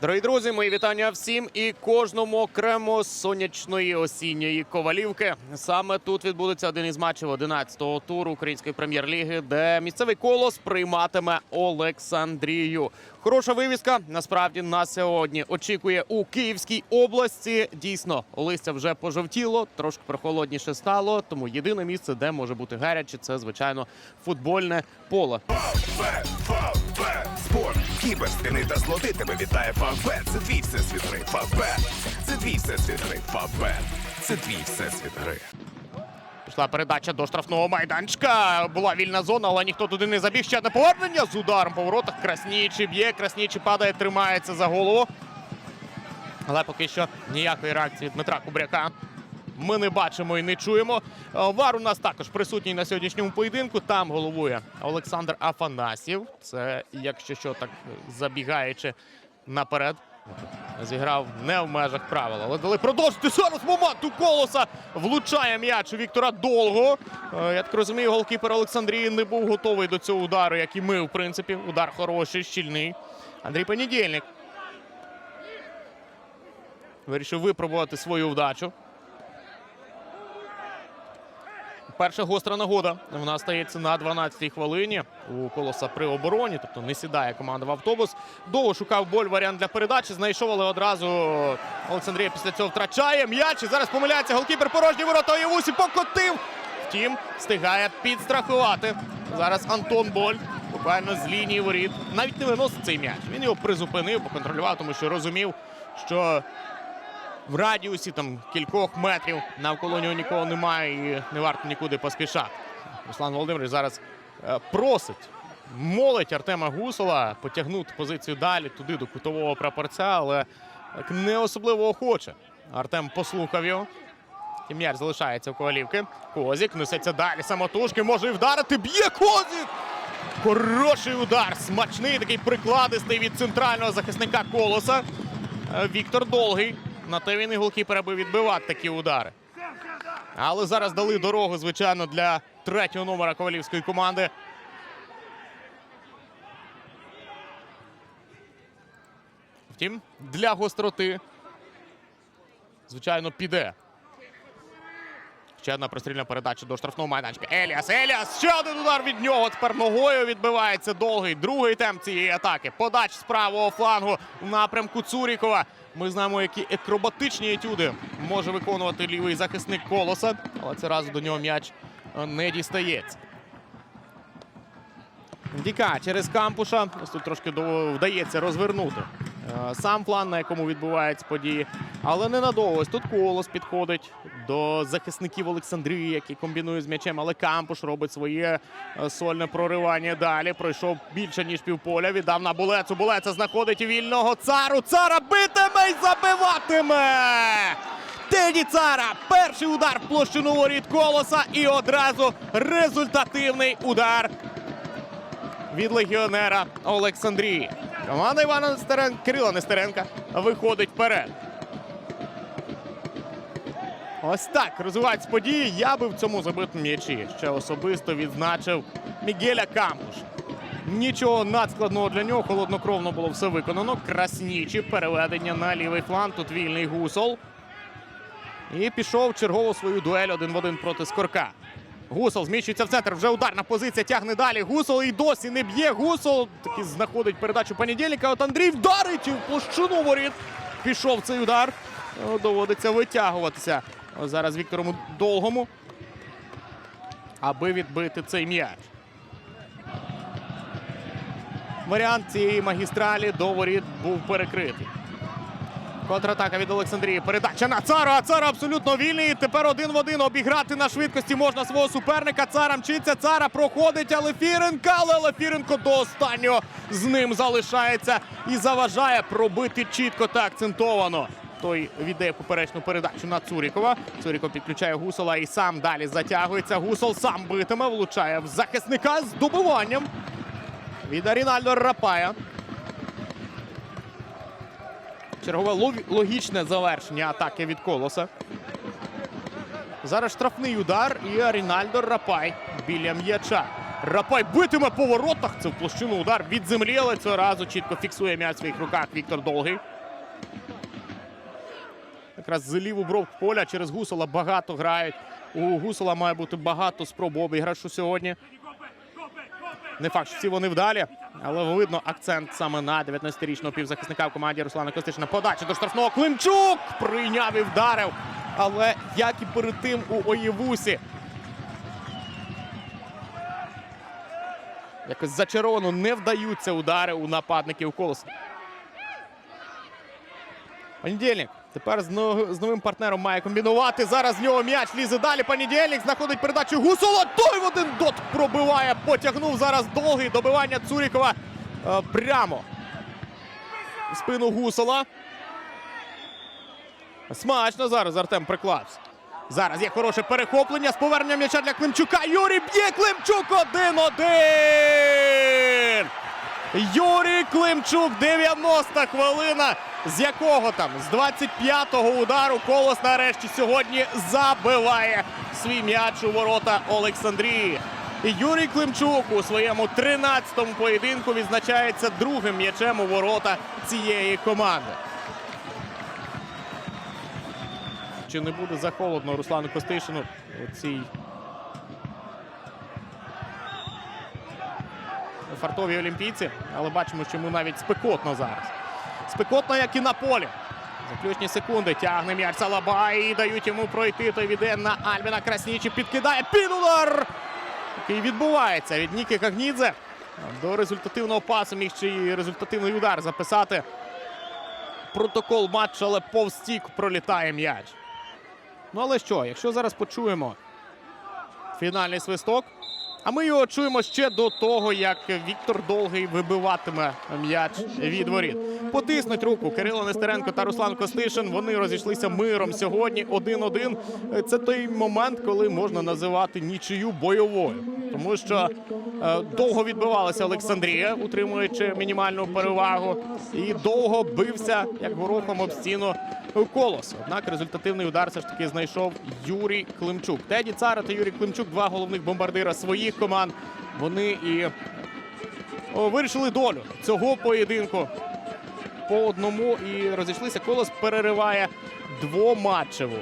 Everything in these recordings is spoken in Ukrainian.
Дорогі друзі, мої вітання всім і кожному окремо сонячної осінньої ковалівки. Саме тут відбудеться один із матчів 11-го туру української прем'єр-ліги, де місцевий колос прийматиме Олександрію. Хороша вивіска насправді на сьогодні очікує у Київській області. Дійсно, листя вже пожовтіло, трошки прохолодніше стало. Тому єдине місце, де може бути гаряче, це звичайно футбольне поле. Спорт, та злоти тебе вітає Фавбет. Це твій всесвіт гри. Фавбет, це твій всесвіт гри. Фавбет, це твій всесвіт гри. Пішла передача до штрафного майданчика. Була вільна зона, але ніхто туди не забіг. Ще одне повернення з ударом по воротах. Краснічий б'є, краснічий падає, тримається за голову. Але поки що ніякої реакції Дмитра Кубряка. Ми не бачимо і не чуємо. Е, Вар у нас також присутній на сьогоднішньому поєдинку. Там головує Олександр Афанасів. Це, якщо що, так забігаючи наперед. Зіграв не в межах правил, але дали продовжити зараз момент у колоса. Влучає м'яч у Віктора Долго. Е, Я так розумію, голкіпер Олександрії не був готовий до цього удару, як і ми, в принципі. Удар хороший, щільний. Андрій Понедільник. Вирішив випробувати свою вдачу. Перша гостра нагода. Вона стається на 12-й хвилині у колоса при обороні, тобто не сідає команда в автобус. Довго шукав боль варіант для передачі. Знайшов, але одразу Олександрія після цього втрачає м'яч. І зараз помиляється голкіпер порожні ворота. Євусі покотив. Втім, встигає підстрахувати. Зараз Антон Боль буквально з лінії воріт. Навіть не виносить цей м'яч. Він його призупинив, поконтролював, тому що розумів, що в радіусі там кількох метрів навколо нього нікого немає і не варто нікуди поспішати. Руслан Володимирович зараз е, просить, молить Артема Гусола потягнути позицію далі туди до кутового прапорця, але не особливо охоче. Артем послухав його. І м'яч залишається у ковалівки. Козік несеться далі. Самотужки може і вдарити. Б'є Козік! Хороший удар. Смачний такий прикладистий від центрального захисника колоса. Е, Віктор Долгий. На те він і голкіпера би відбивати такі удари. Але зараз дали дорогу, звичайно, для третього номера ковалівської команди. Втім, для гостроти, звичайно, піде. Ще одна прострільна передача до штрафного майданчика. Еліас, Еліас! Ще один удар від нього. Тепер ногою відбивається довгий. Другий темп цієї атаки. Подач з правого флангу в напрямку Цурікова. Ми знаємо, які акробатичні етюди може виконувати лівий захисник колоса. Але це разу до нього м'яч е, не дістається. Діка через кампуша. Ось тут трошки вдається розвернути сам план, на якому відбуваються події. Але ненадовго. Ось тут колос підходить до захисників Олександрії, які комбінують з м'ячем. Але кампуш робить своє е, сольне проривання далі. Пройшов більше, ніж півполя. Віддав на булецу. Булеца знаходить вільного цару. Цара битиме й забиватиме! Теді Цара. Перший удар в площину воріт колоса. І одразу результативний удар від легіонера Олександрії. Команда Івана Нестеренка, Кирила Нестеренка виходить вперед. Ось так розвиваються події. Я би в цьому забитому м'ячі ще особисто відзначив Мігеля Кампуша. Нічого надскладного для нього. Холоднокровно було все виконано. Краснічі переведення на лівий фланг. Тут вільний гусол. І пішов чергову свою дуель один в один проти Скорка. Гусол зміщується в центр. Вже ударна позиція тягне далі. Гусол і досі не б'є. Гусол таки знаходить передачу понедільника. От Андрій вдарить в площину воріт. Пішов цей удар. Доводиться витягуватися О, зараз Вікторому довгому, аби відбити цей м'яч. Варіант цієї магістралі до воріт був перекритий. Контратака від Олександрії. Передача на Цара. Цара абсолютно вільний. Тепер один в один обіграти на швидкості можна свого суперника. Цара мчиться. Цара проходить. Але Фіренка. Але Лефіренко до останнього з ним залишається і заважає пробити чітко та акцентовано. Той віддає поперечну передачу на Цурікова. Цуріков підключає Гусола і сам далі затягується. Гусол сам битиме, влучає в захисника з добиванням. Від Арінальдо Рапая. Чергове логічне завершення атаки від колоса. Зараз штрафний удар і Арінальдо Рапай біля м'яча. Рапай битиме по воротах. Це в площину удар від землі, але цього разу чітко фіксує м'яч в своїх руках Віктор Довгий. Якраз з ліву бровк поля через Гусола багато грають. У Гусола має бути багато спроб обіграшу сьогодні. Не факт, що всі вони вдалі, але видно акцент саме на 19-річного півзахисника в команді Руслана Костишина. Подача до штрафного Климчук прийняв і вдарив. Але як і перед тим у Оєвусі. Якось зачаровано не вдаються удари у нападників колоса. Понедільник. Тепер з, но- з новим партнером має комбінувати. Зараз в нього м'яч лізе далі. Понедільник знаходить передачу Гусола. Той в один дот пробиває. Потягнув зараз довгий добивання Цурікова е, прямо в спину Гусола. Смачно зараз Артем приклався. Зараз є хороше перехоплення з поверненням м'яча для Климчука. Юрій б'є Климчук 1-1. Юрій Климчук, 90 хвилина. З якого там? З 25-го удару колос нарешті сьогодні забиває свій м'яч у ворота Олександрії. І Юрій Климчук у своєму 13-му поєдинку відзначається другим м'ячем у ворота цієї команди. Чи не буде захолодно Руслану Костишину у цій фартові олімпійці, але бачимо, що йому навіть спекотно зараз. Спекотно, як і на полі. Заключні секунди тягне м'яч Салабай дають йому пройти. Той віде на Альбіна Краснічі. Підкидає під удар. Який відбувається від Ніки Кагнідзе. До результативного пасу міг ще й результативний удар записати. Протокол матчу, але повз стік пролітає м'яч. Ну але що, якщо зараз почуємо фінальний свисток, а ми його чуємо ще до того, як Віктор Довгий вибиватиме м'яч від воріт. Потиснуть руку Кирило Нестеренко та Руслан Костишин. Вони розійшлися миром сьогодні. 1-1. Це той момент, коли можна називати нічию бойовою, тому що е, довго відбивалася Олександрія, утримуючи мінімальну перевагу, і довго бився як горохом об стіну колос. Однак результативний удар все ж таки знайшов Юрій Климчук. Теді Цара та Юрій Климчук, два головних бомбардира своїх команд. Вони і вирішили долю цього поєдинку по одному і розійшлися. Колос перериває двоматчеву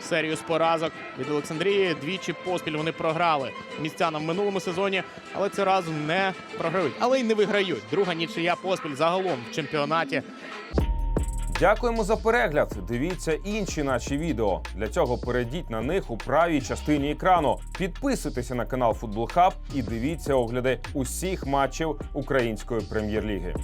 серію з поразок від Олександрії. Двічі поспіль вони програли містянам в минулому сезоні, але цього разу не програють, але й не виграють. Друга нічия поспіль загалом в чемпіонаті. Дякуємо за перегляд. Дивіться інші наші відео. Для цього перейдіть на них у правій частині екрану. Підписуйтеся на канал Футбол Хаб і дивіться огляди усіх матчів української прем'єр-ліги.